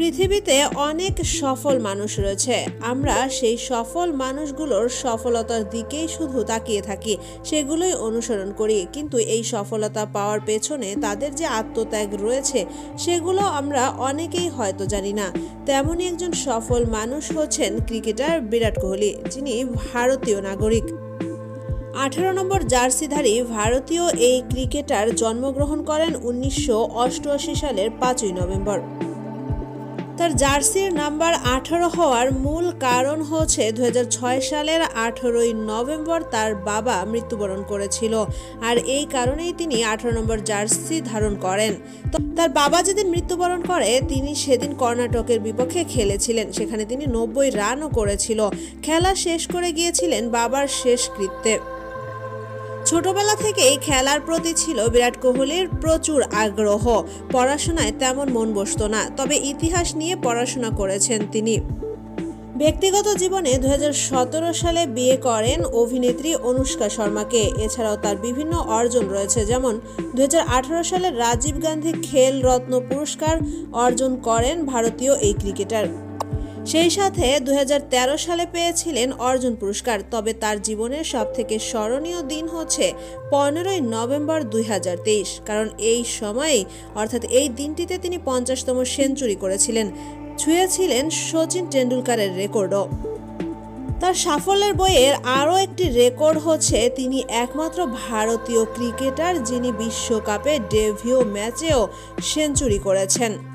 পৃথিবীতে অনেক সফল মানুষ রয়েছে। আমরা সেই সফল মানুষগুলোর সফলতার দিকেই শুধু তাকিয়ে থাকি, সেগুলোই অনুসরণ করি। কিন্তু এই সফলতা পাওয়ার পেছনে তাদের যে আত্মত্যাগ রয়েছে, সেগুলো আমরা অনেকেই হয়তো জানি না। তেমনই একজন সফল মানুষ হচ্ছেন ক্রিকেটার বিরাট কোহলি, যিনি ভারতীয় নাগরিক। আঠারো নম্বর জার্সিধারী ভারতীয় এই ক্রিকেটার জন্মগ্রহণ করেন উনিশশো অষ্টআশি সালের পাঁচই নভেম্বর। তার জার্সির নাম্বার আঠারো হওয়ার মূল কারণ হচ্ছে দু হাজার ছয় সালের আঠারোই নভেম্বর তার বাবা মৃত্যুবরণ করেছিল। আর এই কারণেই তিনি আঠারো নম্বর জার্সি ধারণ করেন। তার বাবা যেদিন মৃত্যুবরণ করে, তিনি সেদিন কর্ণাটকের বিপক্ষে খেলেছিলেন। সেখানে তিনি নব্বই রানও করেছিল। খেলা শেষ করে গিয়েছিলেন বাবার শেষকৃত্যে। ছোটবেলা থেকেই খেলার প্রতি ছিল বিরাট কোহলির প্রচুর আগ্রহ। পড়াশোনায় তেমন মন বসতো না, তবে ইতিহাস নিয়ে পড়াশোনা করেছেন তিনি। ব্যক্তিগত জীবনে দু হাজার সতেরো সালে বিয়ে করেন অভিনেত্রী অনুষ্কা শর্মাকে। এছাড়াও তার বিভিন্ন অর্জন রয়েছে, যেমন দু হাজার আঠারো সালে রাজীব গান্ধী খেল রত্ন পুরস্কার অর্জন করেন ভারতীয় এই ক্রিকেটার। সেই সাথে দুই হাজার তেরো সালে পেয়েছিলেন অর্জুন পুরস্কার, তবে তার জীবনের সবথেকে স্মরণীয় দিন হচ্ছে পনেরোই নভেম্বর দুই হাজার তেইশ, কারণ এই সময়েই, অর্থাৎ এই দিনটিতে তিনি পঞ্চাশতম সেঞ্চুরি করেছিলেন, ছুঁয়েছিলেন সচিন টেন্ডুলকারের রেকর্ডও। তার সাফল্যের বইয়ের আরও একটি রেকর্ড হচ্ছে তিনি একমাত্র ভারতীয় ক্রিকেটার যিনি বিশ্বকাপে ডেভিও ম্যাচেও সেঞ্চুরি করেছেন।